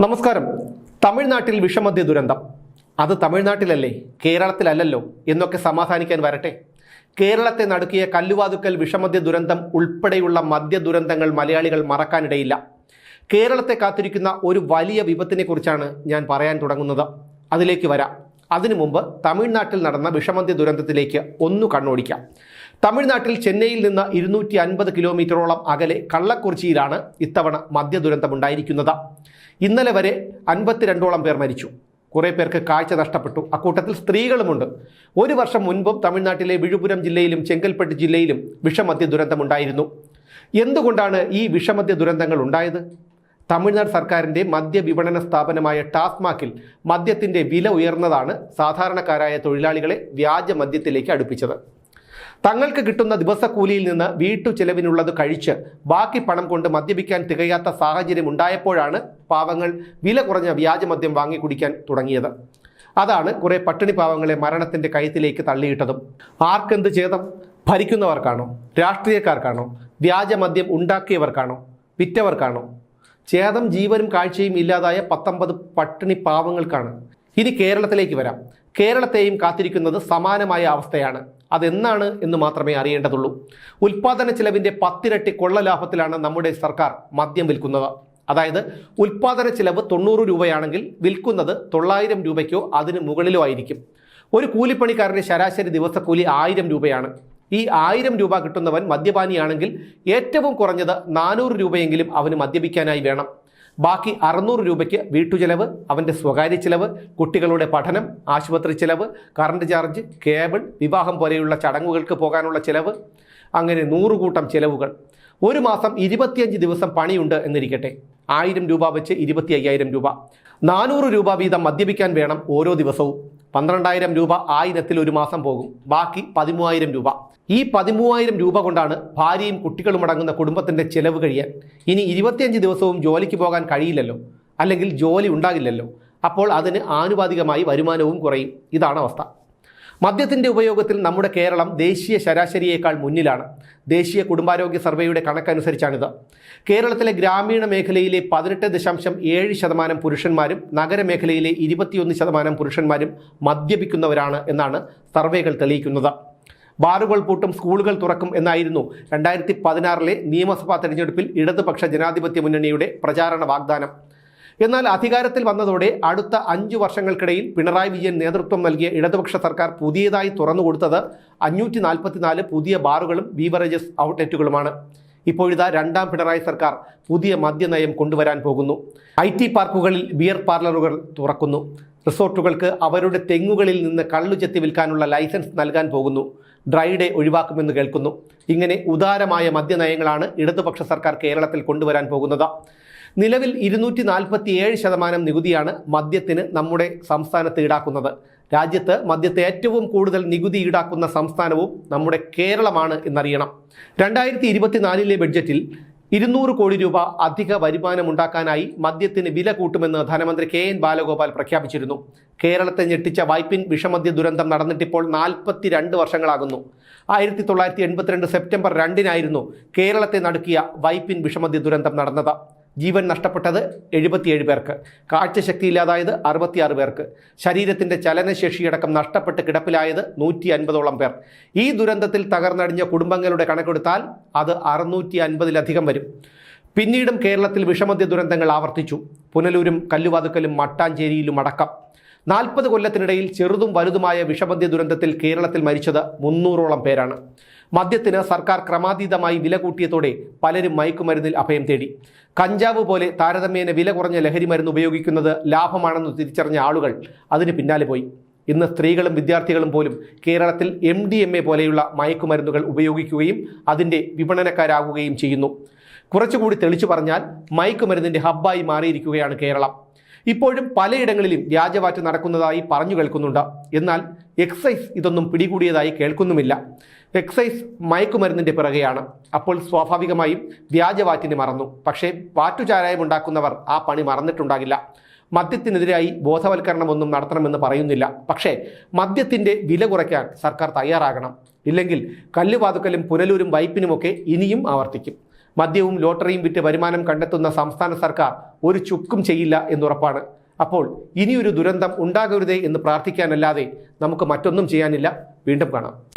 നമസ്കാരം. തമിഴ്നാട്ടിൽ വിഷമദ്യ ദുരന്തം. അത് തമിഴ്നാട്ടിലല്ലേ? കേരളത്തിലല്ലല്ലോ? എന്നൊക്കെ സമാധാനിക്കാൻ വരട്ടെ. കേരളത്തെ നടുക്കിയ കല്ലുവാതുക്കൽ വിഷമദ്യ ദുരന്തം ഉൾപ്പെടെയുള്ള മദ്യ ദുരന്തങ്ങൾ മലയാളികൾ മറക്കാനിടയില്ല. കേരളത്തെ കാത്തിരിക്കുന്ന ഒരു വലിയ വിപത്തിനെക്കുറിച്ചാണ് ഞാൻ പറയാൻ തുടങ്ങുന്നത്. അതിലേക്ക് വരാം. അതിനു മുമ്പ് തമിഴ്നാട്ടിൽ നടന്ന വിഷമദ്യ ദുരന്തത്തിലേക്ക് ഒന്നു കണ്ണോടിക്കാം. തമിഴ്നാട്ടിൽ ചെന്നൈയിൽ നിന്ന് ഇരുന്നൂറ്റി അൻപത് കിലോമീറ്ററോളം അകലെ കള്ളക്കുറിച്ചിയിലാണ് ഇത്തവണ മദ്യ ദുരന്തമുണ്ടായിരിക്കുന്നത് ഇന്നലെ വരെ അൻപത്തിരണ്ടോളം പേർ മരിച്ചു. കുറേ പേർക്ക് കാഴ്ച നഷ്ടപ്പെട്ടു. അക്കൂട്ടത്തിൽ സ്ത്രീകളുമുണ്ട്. ഒരു വർഷം മുൻപും തമിഴ്നാട്ടിലെ വിഴുപുരം ജില്ലയിലും ചെങ്കൽപ്പെട്ട് ജില്ലയിലും വിഷമദ്യ ദുരന്തമുണ്ടായിരുന്നു എന്തുകൊണ്ടാണ് ഈ വിഷമദ്യ ദുരന്തങ്ങൾ ഉണ്ടായത്? തമിഴ്നാട് സർക്കാരിന്റെ മദ്യവിപണന സ്ഥാപനമായ ടാസ്മാക്കിൽ മദ്യത്തിന്റെ വില ഉയർന്നതാണ് സാധാരണക്കാരായ തൊഴിലാളികളെ വ്യാജ മദ്യത്തിലേക്ക് അടുപ്പിച്ചത്. തങ്ങൾക്ക് കിട്ടുന്ന ദിവസക്കൂലിയിൽ നിന്ന് വീട്ടു ചെലവിനുള്ളത് കഴിച്ച് ബാക്കി പണം കൊണ്ട് മദ്യപിക്കാൻ തികയാത്ത സാഹചര്യം ഉണ്ടായപ്പോഴാണ് പാവങ്ങൾ വില കുറഞ്ഞ വ്യാജമദ്യം വാങ്ങി കുടിക്കാൻ തുടങ്ങിയത്. അതാണ് കുറേ പട്ടിണി പാവങ്ങളെ മരണത്തിന്റെ കയത്തിലേക്ക് തള്ളിയിട്ടതും. ആർക്കെന്ത് ചേതം ഭരിക്കുന്നവർക്കാണോ രാഷ്ട്രീയക്കാർക്കാണോ വ്യാജമദ്യം ഉണ്ടാക്കിയവർക്കാണോ വിറ്റവർക്കാണോ ചേതം ജീവനും കാഴ്ചയും ഇല്ലാതായ പത്തൊമ്പത് പട്ടിണി പാവങ്ങൾക്കാണ്. ഇനി കേരളത്തിലേക്ക് വരാം. കേരളത്തെയും കാത്തിരിക്കുന്നത് സമാനമായ അവസ്ഥയാണ്. അതെന്നാണ് എന്ന് മാത്രമേ അറിയേണ്ടതുള്ളൂ. ഉൽപാദന ചിലവിന്റെ പത്തിരട്ടി കൊള്ള ലാഭത്തിലാണ് നമ്മുടെ സർക്കാർ മദ്യം വിൽക്കുന്നത്. അതായത് ഉൽപാദന ചിലവ് തൊണ്ണൂറ് രൂപയാണെങ്കിൽ വിൽക്കുന്നത് തൊള്ളായിരം രൂപയ്ക്കോ അതിന് മുകളിലോ ആയിരിക്കും. ഒരു കൂലിപ്പണിക്കാരന്റെ ശരാശരി ദിവസക്കൂലി ആയിരം രൂപയാണ്. ഈ ആയിരം രൂപ കിട്ടുന്നവൻ മദ്യപാനിയാണെങ്കിൽ ഏറ്റവും കുറഞ്ഞത് നാനൂറ് രൂപയെങ്കിലും അവന് മദ്യപിക്കാനായി വേണം. ബാക്കി അറുന്നൂറ് രൂപയ്ക്ക് വീട്ടുചെലവ് അവന്റെ സ്വകാര്യ ചിലവ് കുട്ടികളുടെ പഠനം ആശുപത്രി ചിലവ് കറണ്ട് ചാർജ് കേബിൾ വിവാഹം പോലെയുള്ള ചടങ്ങുകൾക്ക് പോകാനുള്ള ചിലവ് അങ്ങനെ നൂറുകൂട്ടം ചിലവുകൾ. ഒരു മാസം ഇരുപത്തിയഞ്ച് ദിവസം പണിയുണ്ട് എന്നിരിക്കട്ടെ. ആയിരം രൂപ വെച്ച് ഇരുപത്തി അയ്യായിരം രൂപ. നാനൂറ് രൂപ വീതം മദ്യപിക്കാൻ വേണം ഓരോ ദിവസവും. പന്ത്രണ്ടായിരം രൂപ ആ ഇനത്തിൽ ഒരു മാസം പോകും. ബാക്കി പതിമൂവായിരം രൂപ. ഈ പതിമൂവായിരം രൂപ കൊണ്ടാണ് ഭാര്യയും കുട്ടികളും അടങ്ങുന്ന കുടുംബത്തിന്റെ ചെലവ് കഴിയാൻ. ഇനി ഇരുപത്തിയഞ്ച് ദിവസവും ജോലിക്ക് പോകാൻ കഴിയില്ലല്ലോ. അല്ലെങ്കിൽ ജോലി ഉണ്ടാകില്ലല്ലോ. അപ്പോൾ അതിന് ആനുപാതികമായി വരുമാനവും കുറയും. ഇതാണ് അവസ്ഥ. മദ്യത്തിന്റെ ഉപയോഗത്തിൽ നമ്മുടെ കേരളം ദേശീയ ശരാശരിയേക്കാൾ മുന്നിലാണ്. ദേശീയ കുടുംബാരോഗ്യ സർവേയുടെ കണക്കനുസരിച്ചാണിത്. കേരളത്തിലെ ഗ്രാമീണ മേഖലയിലെ പതിനെട്ട് ദശാംശം ഏഴ് ശതമാനം പുരുഷന്മാരും നഗരമേഖലയിലെ ഇരുപത്തിയൊന്ന് ശതമാനം പുരുഷന്മാരും മദ്യപിക്കുന്നവരാണ് എന്നാണ് സർവേകൾ തെളിയിക്കുന്നത്. ബാറുകൾ പൂട്ടും സ്കൂളുകൾ തുറക്കും എന്നായിരുന്നു രണ്ടായിരത്തി പതിനാറിലെ നിയമസഭാ തെരഞ്ഞെടുപ്പിൽ ഇടതുപക്ഷ ജനാധിപത്യ മുന്നണിയുടെ പ്രചാരണ വാഗ്ദാനം. എന്നാൽ അധികാരത്തിൽ വന്നതോടെ അടുത്ത അഞ്ചു വർഷങ്ങൾക്കിടയിൽ പിണറായി വിജയൻ നേതൃത്വം നൽകിയ ഇടതുപക്ഷ സർക്കാർ പുതിയതായി തുറന്നുകൊടുത്തത് അഞ്ഞൂറ്റി നാൽപ്പത്തിനാല് പുതിയ ബാറുകളും ബീവറേജസ് ഔട്ട്ലെറ്റുകളുമാണ്. ഇപ്പോഴിതാ രണ്ടാം പിണറായി സർക്കാർ പുതിയ മദ്യനയം കൊണ്ടുവരാൻ പോകുന്നു. ഐ ടി പാർക്കുകളിൽ ബിയർ പാർലറുകൾ തുറക്കുന്നു. റിസോർട്ടുകൾക്ക് അവരുടെ തെങ്ങുകളിൽ നിന്ന് കള്ളു ചെത്തി വിൽക്കാനുള്ള ലൈസൻസ് നൽകാൻ പോകുന്നു. ഡ്രൈ ഡേ ഒഴിവാക്കുമെന്ന് കേൾക്കുന്നു. ഇങ്ങനെ ഉദാരമായ മദ്യനയങ്ങളാണ് ഇടതുപക്ഷ സർക്കാർ കേരളത്തിൽ കൊണ്ടുവരാൻ പോകുന്നത്. നിലവിൽ ഇരുന്നൂറ്റി നാൽപ്പത്തി ഏഴ് ശതമാനം നികുതിയാണ് മദ്യത്തിന് നമ്മുടെ സംസ്ഥാനത്ത് ഈടാക്കുന്നത്. രാജ്യത്ത് മദ്യത്തെ ഏറ്റവും കൂടുതൽ നികുതി ഈടാക്കുന്ന സംസ്ഥാനവും നമ്മുടെ കേരളമാണ് എന്നറിയണം. രണ്ടായിരത്തി ഇരുപത്തിനാലിലെ ബഡ്ജറ്റിൽ ഇരുന്നൂറ് കോടി രൂപ അധിക വരുമാനമുണ്ടാക്കാനായി മദ്യത്തിന് വില കൂട്ടുമെന്ന് ധനമന്ത്രി കെ എൻ ബാലഗോപാൽ പ്രഖ്യാപിച്ചിരുന്നു. കേരളത്തെ ഞെട്ടിച്ച വൈപ്പിൻ വിഷമദ്യ ദുരന്തം നടന്നിട്ടിപ്പോൾ നാൽപ്പത്തി രണ്ട് വർഷങ്ങളാകുന്നു. ആയിരത്തി തൊള്ളായിരത്തി എൺപത്തിരണ്ട് സെപ്റ്റംബർ രണ്ടിനായിരുന്നു കേരളത്തെ നടുക്കിയ വൈപ്പിൻ വിഷമദ്യ ദുരന്തം നടന്നത്. ജീവൻ നഷ്ടപ്പെട്ടത് എഴുപത്തിയേഴ് പേർക്ക് കാഴ്ചശക്തിയില്ലാതായത് അറുപത്തിയാറ് പേർക്ക് ശരീരത്തിന്റെ ചലനശേഷിയടക്കം നഷ്ടപ്പെട്ട് കിടപ്പിലായത് നൂറ്റി അൻപതോളം പേർ. ഈ ദുരന്തത്തിൽ തകർന്നടിഞ്ഞ കുടുംബങ്ങളുടെ കണക്കെടുത്താൽ അത് അറുന്നൂറ്റി അൻപതിലധികം വരും. പിന്നീടും കേരളത്തിൽ വിഷമദ്യ ദുരന്തങ്ങൾ ആവർത്തിച്ചു. പുനലൂരും കല്ലുവാതുക്കലും മട്ടാഞ്ചേരിയിലും അടക്കം. നാൽപ്പത് കൊല്ലത്തിനിടയിൽ ചെറുതും വലുതുമായ വിഷമദ്യ ദുരന്തത്തിൽ കേരളത്തിൽ മരിച്ചത് മുന്നൂറോളം പേരാണ്. മദ്യത്തിന് സർക്കാർ ക്രമാതീതമായി വില കൂട്ടിയതോടെ പലരും മയക്കുമരുന്നിൽ അഭയം തേടി. കഞ്ചാവ് പോലെ താരതമ്യേന വില കുറഞ്ഞ ലഹരി മരുന്ന് ഉപയോഗിക്കുന്നത് ലാഭമാണെന്ന് തിരിച്ചറിഞ്ഞ ആളുകൾ അതിന് പിന്നാലെ പോയി. ഇന്ന് സ്ത്രീകളും വിദ്യാർത്ഥികളും പോലും കേരളത്തിൽ എം ഡി എം എ പോലെയുള്ള മയക്കുമരുന്നുകൾ ഉപയോഗിക്കുകയും അതിന്റെ വിപണനക്കാരാകുകയും ചെയ്യുന്നു. കുറച്ചുകൂടി തെളിച്ചു പറഞ്ഞാൽ മയക്കുമരുന്നിന്റെ ഹബ്ബായി മാറിയിരിക്കുകയാണ് കേരളം. ഇപ്പോഴും പലയിടങ്ങളിലും വ്യാജവാറ്റ് നടക്കുന്നതായി പറഞ്ഞു കേൾക്കുന്നുണ്ട്. എന്നാൽ എക്സൈസ് ഇതൊന്നും പിടികൂടിയതായി കേൾക്കുന്നുമില്ല. എക്സൈസ് മയക്കുമരുന്നിന്റെ പിറകെയാണ്. അപ്പോൾ സ്വാഭാവികമായും വ്യാജവാറ്റിന് മറന്നു. പക്ഷേ വാറ്റുചാരായം ഉണ്ടാക്കുന്നവർ ആ പണി മറന്നിട്ടുണ്ടാകില്ല. മദ്യത്തിനെതിരായി ബോധവൽക്കരണമൊന്നും നടത്തണമെന്ന് പറയുന്നില്ല. പക്ഷേ മദ്യത്തിന്റെ വില കുറയ്ക്കാൻ സർക്കാർ തയ്യാറാകണം. ഇല്ലെങ്കിൽ കല്ലുവാതുക്കലും പുനലൂരും വൈപ്പിനുമൊക്കെ ഇനിയും ആവർത്തിക്കും. മദ്യവും ലോട്ടറിയും വിറ്റ് വരുമാനം കണ്ടെത്തുന്ന സംസ്ഥാന സർക്കാർ ഒരു ചുക്കും ചെയ്യില്ല എന്നുറപ്പാണ്. അപ്പോൾ ഇനിയൊരു ദുരന്തം ഉണ്ടാകരുതേ എന്ന് പ്രാർത്ഥിക്കാനല്ലാതെ നമുക്ക് മറ്റൊന്നും ചെയ്യാനില്ല. വീണ്ടും കാണാം.